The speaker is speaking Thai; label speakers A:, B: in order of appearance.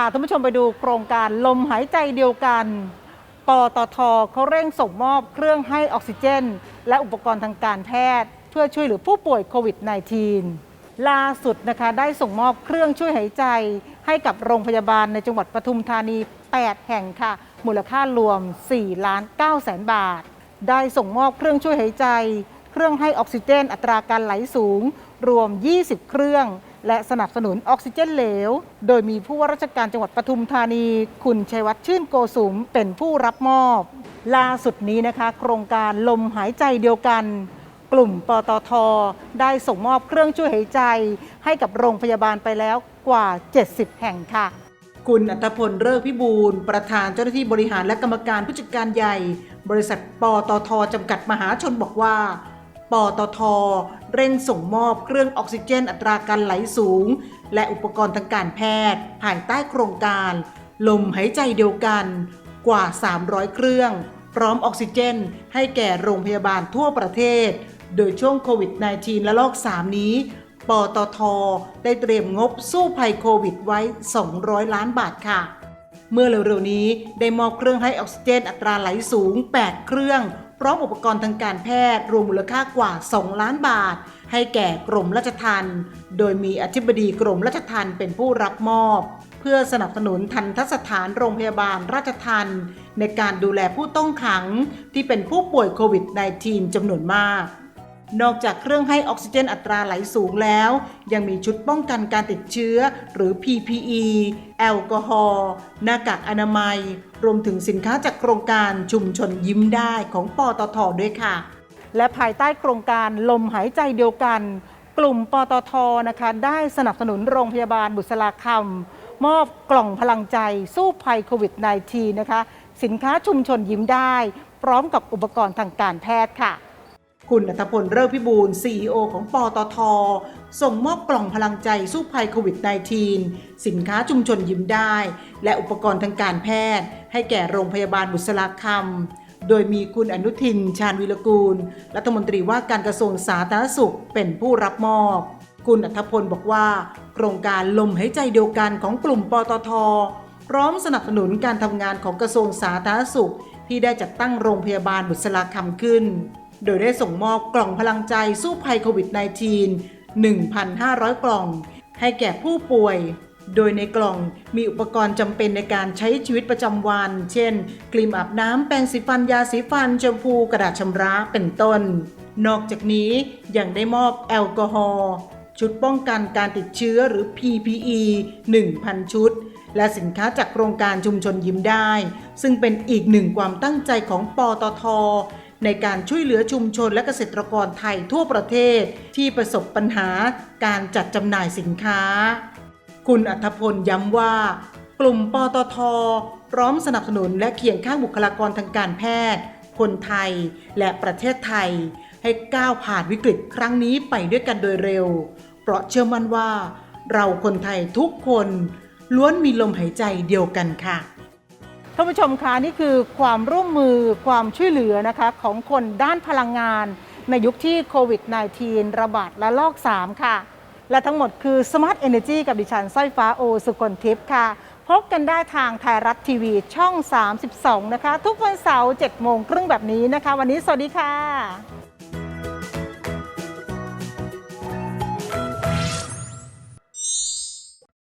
A: พาท่านผู้ชมไปดูโครงการลมหายใจเดียวกัน ปตทเขาเร่งส่งมอบเครื่องให้ออกซิเจน และอุปกรณ์ทางการแพทย์เพื่อช่วยเหลือผู้ป่วยโควิด -19 ล่าสุดนะคะได้ส่งมอบเครื่องช่วยหายใจ ให้กับโรงพยาบาลในจังหวัดปทุมธานี 8 แห่งค่ะ มูลค่ารวม 4 ล้าน9แสนบาท ได้ส่งมอบเครื่องช่วยหายใจ เครื่องให้ออกซิเจน อัตราการไหลสูง รวม 20 เครื่อง และสนับสนุนออกซิเจนเหลว โดยมีผู้ว่าราชการจังหวัดปทุมธานี คุณชัยวัฒน์ชื่นโกสุมเป็นผู้รับมอบ ล่าสุดนี้นะคะ โครงการลมหายใจเดียวกัน กลุ่มปตท ได้ส่งมอบเครื่องช่วยหายใจ ให้กับโรงพยาบาลไปแล้วกว่า 70 แห่งค่ะ คุณอัตพลเลิกพิบูลประธานเจ้าหน้าที่บริหารและกรรมการผู้จัดการใหญ่ บริษัทปตทจำกัดมหาชนบอกว่า ปตท เร่งส่งมอบเครื่องออกซิเจนอัตราการไหลสูง และอุปกรณ์ทางการแพทย์ ภายใต้โครงการ ลมหายใจเดียวกันกว่า 300 เครื่อง พร้อมออกซิเจน ให้แก่โรงพยาบาลทั่วประเทศ โดยช่วงโควิด -19 และลอก 3 นี้ ปตท ได้เตรียมงบสู้ภัยโควิดไว้ 200 ล้านบาทค่ะ เมื่อเร็วๆนี้ได้มอบเครื่องให้ออกซิเจนอัตราไหลสูง 8 เครื่อง พร้อมอุปกรณ์ทางการแพทย์รวมมูลค่ากว่า 2 ล้านบาท ให้แก่กรมราชทัณฑ์โดยมีอธิบดีกรมราชทัณฑ์เป็นผู้รับมอบ เพื่อสนับสนุนทันทสถานโรงพยาบาลราชทัณฑ์ในการดูแลผู้ต้องขังที่เป็นผู้ป่วยโควิด -19 จำนวนมาก นอกจากเครื่องให้ออกซิเจนอัตราไหลสูงแล้ว ยังมีชุดป้องกันการติดเชื้อ หรือ PPE แอลกอฮอล์หน้ากากอนามัย รวมถึงสินค้าจากโครงการชุมชนยิ้มได้ของปตทด้วยค่ะ และภายใต้โครงการลมหายใจเดียวกัน กลุ่มปตทนะคะได้สนับสนุนโรงพยาบาลบุษราคำมอบกล่องพลังใจสู้ภัยโควิด -19 นะคะ สินค้าชุมชนยิ้มได้ พร้อมกับอุปกรณ์ทางการแพทย์ค่ะ คุณอัตพลเลิกพิบูล CEO ของปตท ส่งมอบกล่องพลังใจสู้ภัยโควิด -19 สินค้าชุมชนยิ้มได้ และอุปกรณ์ทางการแพทย์ ให้แก่โรงพยาบาลบุษราคำ โดยมีคุณอนุทิน ชาญวิรกูล รัฐมนตรีว่าการกระทรวงสาธารณสุขเป็นผู้รับมอบคุณอัธพลบอกว่า โครงการลมหายใจเดียวกันของกลุ่มปตท พร้อมสนับสนุนการทำงานของกระทรวงสาธารณสุข ที่ได้จัดตั้งโรงพยาบาลบุษราคำขึ้น โดยได้ส่งมอบกล่องพลังใจสู้ภัยโควิด -19 1,500 กล่อง ให้แก่ผู้ป่วย โดยในกล่องมีอุปกรณ์จำเป็นในการใช้ชีวิตประจำวัน เช่น ครีมอาบน้ำ แปรงสีฟัน ยาสีฟันแชมพู กระดาษชำระ เป็นต้น นอกจากนี้ยังได้มอบแอลกอฮอล์ ชุดป้องกันการติดเชื้อหรือ PPE 1,000 ชุดและสินค้าจากโครงการชุมชนยิ้มได้ ซึ่งเป็นอีกหนึ่งความตั้งใจของปตท ในการช่วยเหลือชุมชนและเกษตรกรไทยทั่วประเทศที่ประสบปัญหาการจัดจำหน่ายสินค้า คุณอัธพลย้ำว่า กลุ่มปตท พร้อมสนับสนุนและเคียงข้างบุคลากรทางการแพทย์ คนไทยและประเทศไทย ให้ก้าวผ่านวิกฤตครั้งนี้ไปด้วยกันโดยเร็ว เพราะเชื่อมั่นว่า เราคนไทยทุกคนล้วนมีลมหายใจเดียวกันค่ะ ท่านผู้ชมคะนี่คือความร่วมมือความช่วยเหลือนะคะของคนด้านพลังงาน ในยุคที่โควิด -19 ระบาดและลอก 3 ค่ะ และทั้งหมดคือ Smart Energy กับดิฉันสร้อยฟ้าโอสุกลทิพย์ค่ะ พบกันได้ทางไทยรัฐทีวีช่อง 32 นะคะ ทุกวันเสาร์7โมงครึ่งแบบนี้นะคะ วันนี้สวัสดีค่ะ